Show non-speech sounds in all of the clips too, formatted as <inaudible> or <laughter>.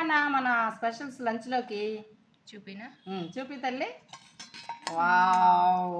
నాన్న మన స్పెషల్స్ లంచ్లోకి? చూపినా? చూపి తల్లి. వావ్.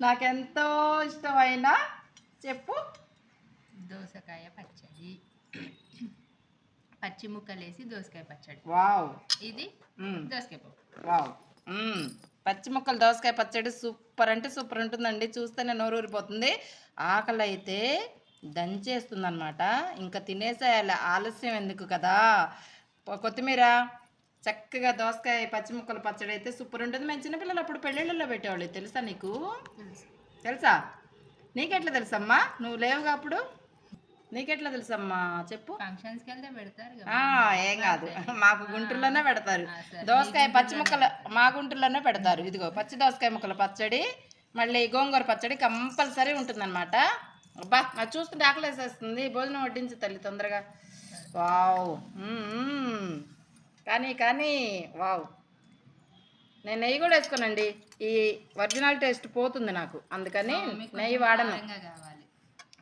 నాకెంతో ఇష్టమైన చెప్పు. దోసకాయ పచ్చడి. పచ్చి ముక్కలు వేసి దోసకాయ పచ్చడి. వావ్. ఇది. దోసకాయ పప్పు. వావ్. పచ్చి ముక్కలు దోసకాయ పచ్చడి సూపర్ అంటే సూపర్ ఉంటుందండి. చూస్తేనే నోరు ఊరిపోతుంది ఆకలి అయితే దంచేస్తుంది అనమాట ఇంకా తినేసేయాలి ఆలస్యం ఎందుకు కదా? కొత్తిమీర చక్కగా దోసకాయ పచ్చి ముక్కల పచ్చడి అయితే సూపర్ ఉంటుంది. మేము చిన్నపిల్లలు అప్పుడు పెళ్ళిళ్ళలో పెట్టేవాళ్ళు. తెలుసా నీకు? తెలుసు? నీకెట్లా తెలుసమ్మా? నువ్వు లేవుగా అప్పుడు? నీకెట్లా తెలుసమ్మా? చెప్పు. ఫంక్షన్స్కి వెళ్తే పెడతారు ఏం కాదు. మాకు గుంటూరులోనే పెడతారు. దోసకాయ పచ్చి ముక్కలు మా గుంటూరులోనే పెడతారు. ఇదిగో పచ్చి దోసకాయ ముక్కల పచ్చడి మళ్ళీ గోంగూర పచ్చడి కంపల్సరీ ఉంటుందన్నమాట. అబ్బా అది చూస్తుంటే ఆకలి వేసేస్తుంది. భోజనం వడ్డించు తల్లి తొందరగా. వావ్. కానీ కానీ వావ్. నేను నెయ్యి కూడా వేసుకోనండి. ఈ ఒరిజినల్ టేస్ట్ పోతుంది నాకు. అందుకని నెయ్యి వాడను.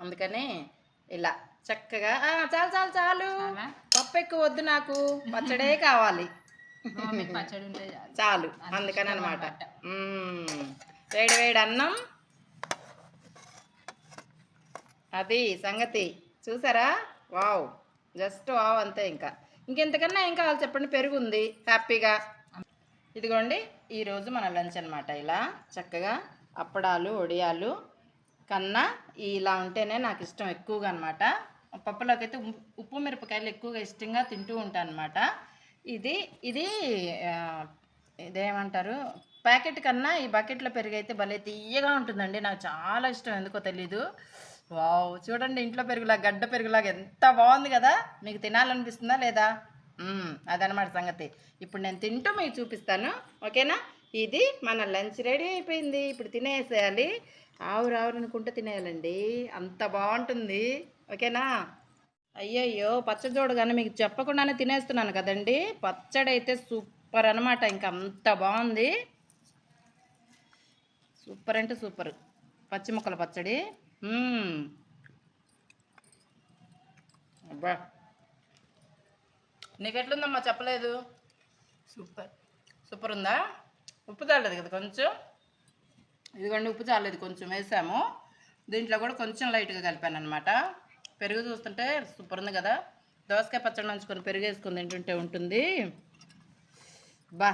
అందుకని ఇలా చక్కగా చాలు చాలు చాలు? పప్పు ఎక్కువ వద్దు నాకు. పచ్చడే కావాలి. చాలు. అందుకని అనమాట వేడి వేడి అన్నం. అది సంగతి. చూసారా? వావ్. జస్ట్ వావ్ అంతే ఇంకా. ఇంకెంతకన్నా ఏం కావాలి చెప్పండి? పెరుగు ఉంది హ్యాపీగా. ఇదిగోండి ఈరోజు మన లంచ్ అనమాట ఇలా. చక్కగా అప్పడాలు వడియాలు కన్నా ఇలా ఉంటేనే నాకు ఇష్టం ఎక్కువగా అనమాట పప్పులోకి అయితే ఉప్పు- మిరపకాయలు ఎక్కువగా ఇష్టంగా తింటూ ఉంటాను అనమాట ఇది ఇది ఇదేమంటారు? ప్యాకెట్ కన్నా ఈ బకెట్లో పెరిగైతే భలే తీయగా ఉంటుందండి. నాకు చాలా ఇష్టం. ఎందుకో తెలీదు. వావ్ చూడండి ఇంట్లో పెరుగులా గడ్డ పెరుగులాగా ఎంత బాగుంది కదా? మీకు తినాలనిపిస్తుందా లేదా? అదనమాట సంగతి. ఇప్పుడు నేను తింటూ మీకు చూపిస్తాను ఓకేనా? ఇది మన లంచ్ రెడీ అయిపోయింది. ఇప్పుడు తినేసేయాలి. ఆవు ఆవురు అనుకుంటూ తినేయాలండి. అంత బాగుంటుంది ఓకేనా? అయ్యయ్యో పచ్చడి చూడగానే మీకు చెప్పకుండానే తినేస్తున్నాను కదండి. పచ్చడి అయితే సూపర్ అనమాట ఇంకా అంత బాగుంది. సూపర్ అంటే సూపర్. పచ్చి ముక్కల పచ్చడి. అబ్బా. నీకు ఎట్లుందమ్మా చెప్పలేదు? సూపర్. సూపర్ ఉందా ఉప్పు చాలలేదు కదా కొంచెం? ఇదిగోండి ఉప్పు చాలేదు కొంచెం వేసాము. దీంట్లో కూడా కొంచెం లైట్గా కలిపాను అనమాట పెరుగు చూస్తుంటే సూపర్ ఉంది కదా. దోసకాయ పచ్చడి నంచుకొని పెరుగు వేసుకొని తింటుంటే ఉంటుంది. బా.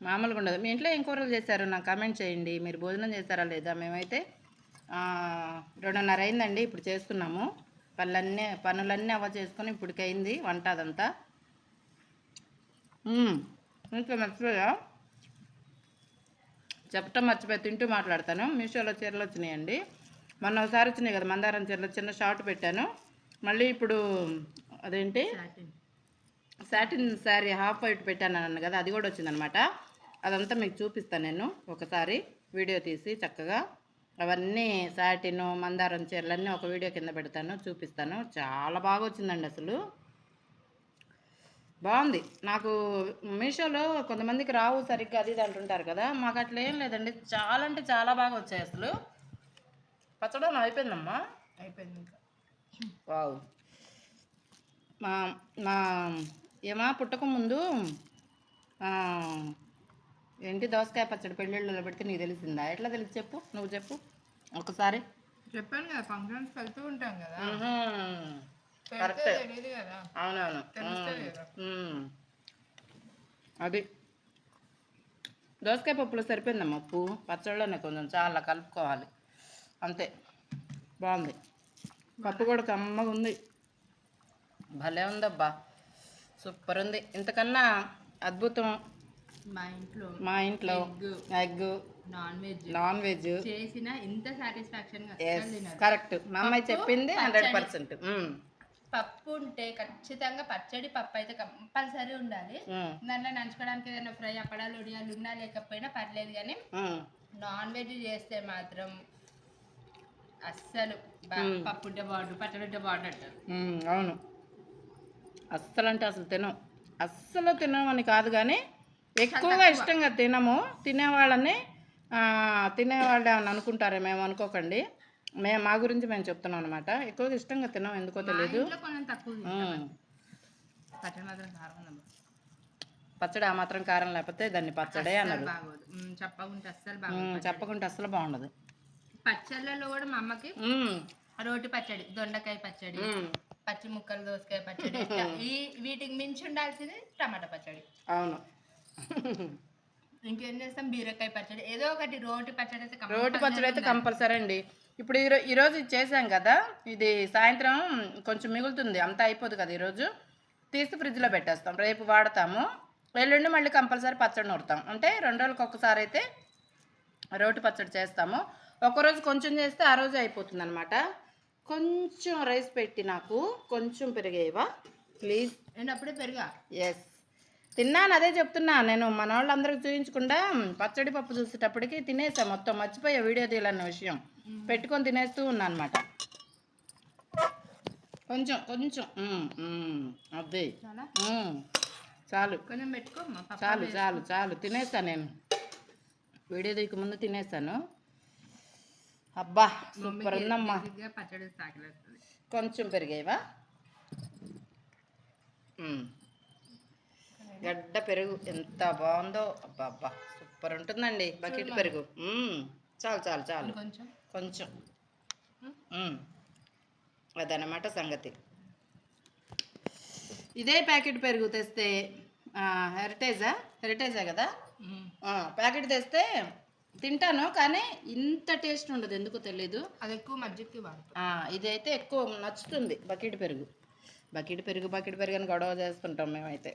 మామూలుగా ఉండదు. మీ ఇంట్లో ఏం కూరలు చేశారు? నాకు కామెంట్ చేయండి. మీరు భోజనం చేశారా లేదా? మేమైతే రెండున్నర అయిందండి. ఇప్పుడు చేసుకున్నాము పనులన్నీ పనులన్నీ అవ్వ చేసుకొని ఇప్పటికైంది వంట అదంతా. ఇంకా మర్చిపోయా? చెప్పటం మర్చిపోయి తింటూ మాట్లాడతాను. మీషోలో చీరలు వచ్చినాయండి. మొన్న ఒకసారి వచ్చినాయి కదా మందారం చీరలు చిన్న షార్ట్ పెట్టాను. మళ్ళీ ఇప్పుడు అదేంటి? Satin satin sari half white పెట్టాను అన్నాను కదా అది కూడా వచ్చిందనమాట. అదంతా మీకు చూపిస్తాను నేను ఒకసారి. వీడియో తీసి చక్కగా అవన్నీ సాటిన్ మందారం చీరలన్నీ ఒక వీడియో కింద పెడతాను చూపిస్తాను. చాలా బాగా వచ్చిందండి అసలు. బాగుంది. నాకు మీషోలో కొంతమందికి రావు సరిగ్గా అది ఇది అంటుంటారు కదా. మాకు అట్లా ఏం లేదండి. చాలా అంటే చాలా బాగా వచ్చాయి అసలు. పచ్చడం అయిపోయిందమ్మా? అయిపోయింది ఇంకా. వావ్. మా మా ఏమా పుట్టక ముందు ఏంటి దోసకాయ పచ్చడి పెళ్ళిళ్ళలో పెడితే నీకు తెలిసిందా? ఎట్లా తెలిసి చెప్పు? నువ్వు చెప్పు. ఒకసారి. చెప్పాను కదా ఫంక్షన్స్కి వెళ్తూ ఉంటాం కదా. కరెక్ట్. అవునవును. అది. దోసకాయ పప్పులో సరిపోయిందమ్మా ఉప్పు. పచ్చడిలోనే కొంచెం చాలా కలుపుకోవాలి. అంతే. బాగుంది. పప్పు కూడా కమ్మగా ఉంది. భలే ఉందబ్బా. సూపర్ ఉంది. ఇంతకన్నా అద్భుతం మా ఇంట్లో మా ఇంట్లో egg non veg non veg. చేసిన ఇంత సాటిస్ఫాక్షన్ కరెక్ట్ మా అమ్మాయి చెప్పింది హండ్రెడ్ పర్సెంట్. పప్పు ఉంటే ఖచ్చితంగా పచ్చడి పప్పు అయితే కంపల్సరీ ఉండాలి. దాంట్లో నంచుకోవడానికి ఏదైనా ఫ్రై అప్పడాలు ఉడియాలు ఉన్నా లేకపోయినా పర్లేదు కానీ నాన్ వెజ్ చేస్తే మాత్రం అస్సలు పప్పు ఉంటే బాగుంటుంది పచ్చడి ఉంటే బాగుంటుంది అంటారు. అవును. అస్సలు అంటే అసలు తినం. అస్సలు తినమని కాదు కానీ ఎక్కువగా ఇష్టంగా తినము. తినేవాళ్ళని ఆ, తినేవాళ్ళు ఏమని అనుకుంటారే మేము అనుకోకండి. మేము మా గురించి మేము చెప్తున్నాం అనమాట ఎక్కువగా ఇష్టంగా తినం ఎందుకో తెలియదు. పచ్చడి ఆ మాత్రం కారం లేకపోతే దాన్ని పచ్చడే ఉమ్, చెప్పకుంటే అస్సలు బాగుండదు. పచ్చళ్ళలో కూడా మా అమ్మకి మ్మ్, రోటి పచ్చడి దొండకాయ పచ్చడి. పచ్చి ముక్కలు దోసకాయ పచ్చడి వీటికి మించి ఉండాల్సింది టమాటా పచ్చడి. అవును. <laughs> ఇంకేం చేస్తాం? బీరకాయ పచ్చడి. ఏదో ఒకటి రోటి పచ్చడి అయితే రోటి పచ్చడి అయితే. కంపల్సరీ అండి. ఇప్పుడు ఈరో ఈరోజు ఇది చేసాం కదా ఇది సాయంత్రం కొంచెం మిగులుతుంది అంతా అయిపోదు కదా ఈరోజు తీసి ఫ్రిడ్జ్లో పెట్టేస్తాం రేపు వాడతాము. ఎల్లుండి మళ్ళీ కంపల్సరీ పచ్చడి నూరుతాం. అంటే రెండు రోజులకు ఒక్కసారి అయితే రోటి పచ్చడి చేస్తాము. ఒకరోజు కొంచెం చేస్తే ఆ రోజు అయిపోతుంది అనమాట కొంచెం రైస్ పెట్టి నాకు కొంచెం పెరిగేవా? ప్లీజ్. నేను అప్పుడే పెరుగా? ఎస్ తిన్నాను అదే చెప్తున్నా. నేను మన వాళ్ళందరికి చూపించకుండా పచ్చడి పప్పు చూసేటప్పటికి తినేసా. మొత్తం మర్చిపోయా వీడియో తీయాలన్న విషయం. పెట్టుకొని తినేస్తూ ఉన్నా అనమాట కొంచెం. కొంచెం అదే చాలా? కొంచెం పప్పు చాలు. చాలు చాలు. తినేస్తాను నేను. వీడియో తీయక ముందు తినేస్తాను అబ్బా సూపర్ ఉందమ్మా. కొంచెం పెరిగేవా. గడ్డ పెరుగు ఎంత బాగుందో అబ్బా అబ్బా సూపర్ ఉంటుందండి. బకెట్ పెరుగు. చాలు చాలు చాలు. కొంచెం. అదనమాట సంగతి. ఇదే ప్యాకెట్ పెరుగు తెస్తే హెరిటేజా హెరిటేజా కదా? ప్యాకెట్ తెస్తే తింటాను కానీ ఇంత టేస్ట్ ఉండదు ఎందుకో తెలీదు. అది ఎక్కువ మజ్జిగకి ఇదైతే ఎక్కువ నచ్చుతుంది బకెట్ పెరుగు. బకెట్ పెరుగు బకెట్ పెరుగు అని గొడవ చేస్తుంటాం మేమైతే.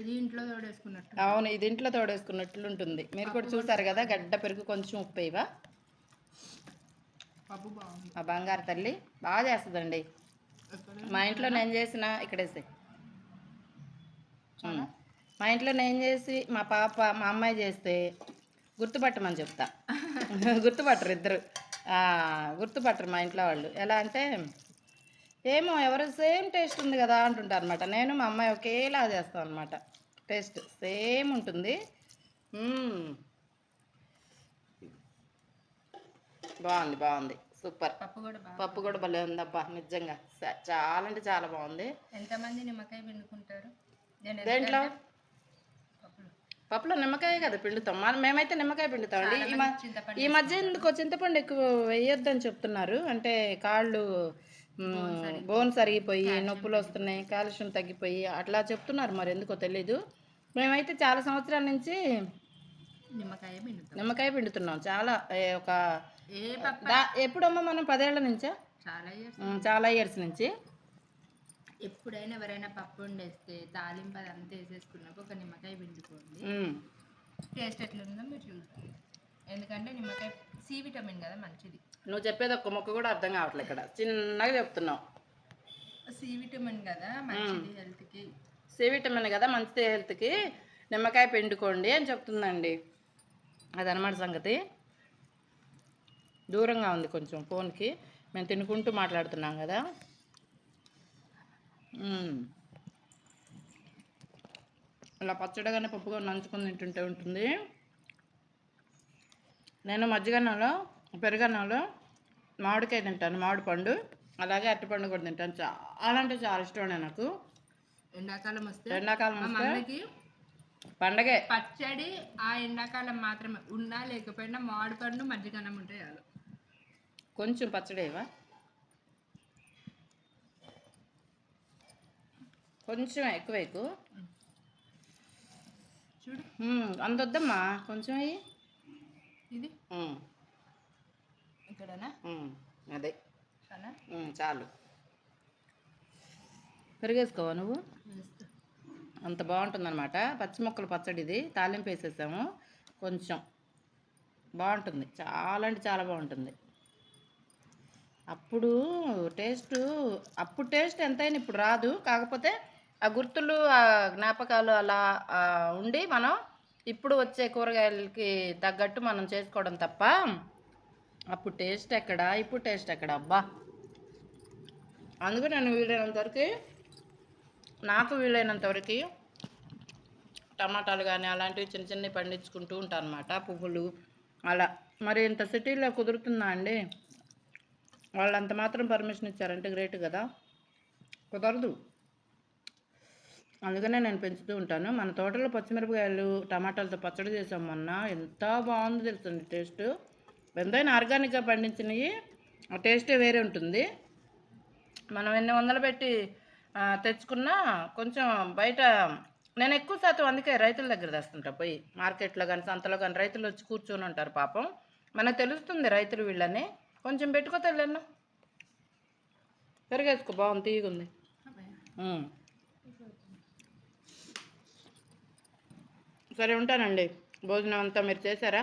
ఇది ఇంట్లో తోడేసుకున్నట్టు. అవును ఇది ఇంట్లో తోడేసుకున్నట్లు ఉంటుంది మీరు కూడా చూసారు కదా గడ్డ పెరుగు కొంచెం ఉప్పు వేయవా పప్పు బాగుంది. మా బంగారు తల్లి బాగా చేస్తుందండి. మా ఇంట్లో నేను చేసిన ఇక్కడేసి మా ఇంట్లో నేను చేసి మా పాప మా అమ్మాయి చేస్తే గుర్తుపట్టమని చెప్తా. <laughs> గుర్తుపట్టరు ఇద్దరు. ఆ, గుర్తుపట్టరు మా ఇంట్లో వాళ్ళు. ఎలా అంటే ఏమో ఎవరు సేమ్ టేస్ట్ ఉంది కదా అంటుంటారు అనమాట నేను మా అమ్మాయి ఒకేలా చేస్తాం అనమాట టేస్ట్ సేమ్ ఉంటుంది. బాగుంది బాగుంది. సూపర్. పప్పు కూడా పప్పు కూడా భలే ఉందబ్బా నిజంగా. చాలా అంటే చాలా బాగుంది. ఎంతమంది నిమ్మకాయ పిండుకుంటారు? దేంట్లో? పప్పులు. నిమ్మకాయ కదా పిండుతాం. మనం మేమైతే నిమ్మకాయ పిండుతాం అండి. ఈ మ- చింతపండు ఈ మధ్య ఎందుకో చింతపండు ఎక్కువ వేయొద్దని చెప్తున్నారు? అంటే కాళ్ళు మ్, బోన్స్ అరిగిపోయి నొప్పులు వస్తున్నాయి కాలుష్యం తగ్గిపోయి అట్లా చెప్తున్నారు మరి ఎందుకో తెలీదు. మేమైతే చాలా సంవత్సరాల నుంచి నిమ్మకాయ నిమ్మకాయ పిండుతున్నాం. చాలా ఒక ఎప్పుడమ్మా మనం పదేళ్ళ నుంచా? చాలా ఇయర్స్ నుంచి. ఎప్పుడైనా ఎవరైనా పప్పు వండేస్తే తాలింపు అది అంతా వేసేసుకున్నాక ఒక నిమ్మకాయ పిండుకోండి. టేస్ట్ ఎట్లుందో మీరు చూస్తారు ఎందుకంటే నిమ్మకాయ సి విటమిన్ కదా మంచిది. నువ్వు చెప్పేది ఒక్క మొక్క కూడా అర్థం కావట్లేదు ఇక్కడ. చిన్నగా చెప్తున్నావు. సి విటమిన్ కదా మంచిది హెల్త్కి. సి విటమిన్ కదా మంచిది హెల్త్కి. నిమ్మకాయ పిండుకోండి అని చెప్తుందండి. అదనమాట సంగతి. దూరంగా ఉంది కొంచెం ఫోన్కి. మేము తినుకుంటూ మాట్లాడుతున్నాం కదా. ఇలా పచ్చడిగానే పప్పుగా నంచుకొని తింటుంటే ఉంటుంది. నేను మజ్జిగన్నంలో పెరుగన్నంలో మామిడికాయ తింటాను మామిడి పండు. అలాగే అరటిపండు కూడా తింటాను. చాలా అంటే చాలా ఇష్టం నాకు. ఎండాకాలం వస్తే ఎండాకాలం వస్తే పండగే. పచ్చడి ఆ ఎండాకాలం మాత్రమే ఉన్నా లేకపోయినా మామిడి పండు మజ్జిగన్నం ఉంటే చాలు. కొంచెం పచ్చడేవా కొంచెం ఎక్కువ ఎక్కువ చూడు. అంత వద్దమ్మా. కొంచెం అయ్యి ఇది? ఇక్కడనా? అదే. చాలా. పెరిగేసుకోవా నువ్వు. అంత బాగుంటుందన్నమాట. పచ్చి మొక్కలు పచ్చడి ఇది తాలింపు వేసేసాము. కొంచెం. బాగుంటుంది. చాలా అంటే చాలా బాగుంటుంది. అప్పుడు టేస్ట్ అప్పుడు టేస్ట్ ఎంతైనా ఇప్పుడు రాదు. కాకపోతే ఆ గుర్తులు ఆ జ్ఞాపకాలు అలా ఉండి మనం ఇప్పుడు వచ్చే కూరగాయలకి తగ్గట్టు మనం చేసుకోవడం తప్ప అప్పుడు టేస్ట్ ఎక్కడ? ఇప్పుడు టేస్ట్ ఎక్కడ? అబ్బా! అందుకే నేను వీలైనంతవరకు నాకు వీలైనంతవరకు టమాటాలు కానీ అలాంటివి చిన్న చిన్నవి పండించుకుంటూ ఉంటాను అనమాట పువ్వులు అలా. మరి ఇంత సిటీలో కుదురుతుందా అండి? వాళ్ళు అంత మాత్రం పర్మిషన్ ఇచ్చారంటే గ్రేట్ కదా. కుదరదు. అందుకనే నేను పెంచుతూ ఉంటాను. మన తోటలో పచ్చిమిరపకాయలు టమాటాలతో పచ్చడి చేసాం మొన్న. ఎంత బాగుంది తెలుస్తుంది టేస్ట్. ఎంతైనా ఆర్గానిక్గా పండించినవి ఆ టేస్టే వేరే ఉంటుంది. మనం ఎన్ని వందలు పెట్టి తెచ్చుకున్నా కొంచెం బయట నేను ఎక్కువ శాతం అందుకే రైతుల దగ్గర తెస్తుంటా పోయి. మార్కెట్లో కానీ సంతలో కానీ రైతులు వచ్చి కూర్చొని ఉంటారు పాపం. మనకు తెలుస్తుంది రైతులు వీళ్ళని. కొంచెం పెట్టుకో తెల్లన్న. పెరిగేసుకో బాగుంది తీగుంది సరే ఉంటానండి. భోజనం అంతా మీరు చేశారా?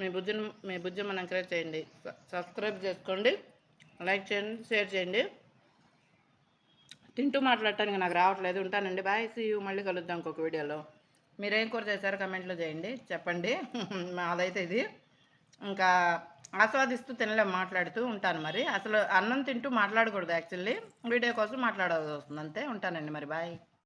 మీ బుజ్జిని మీ బుజ్జమ్మని ఎంకరేజ్ చేయండి. సబ్స్క్రైబ్ చేసుకోండి. లైక్ చేయండి షేర్ చేయండి. తింటూ మాట్లాడటానికి నాకు రావట్లేదు. ఉంటానండి. బాయ్. సీ యూ మళ్ళీ కలుద్దాం ఇంకొక వీడియోలో. మీరేం కూర చేశారో కమెంట్లో చేయండి. చెప్పండి. <laughs> అదైతే ఇది. ఇంకా ఆస్వాదిస్తూ తినలేం మాట్లాడుతూ ఉంటాను మరి. అసలు అన్నం తింటూ మాట్లాడకూడదు యాక్చువల్లీ. వీడియో కోసం మాట్లాడాల్సి వస్తుంది. అంతే. ఉంటానండి మరి. బాయ్.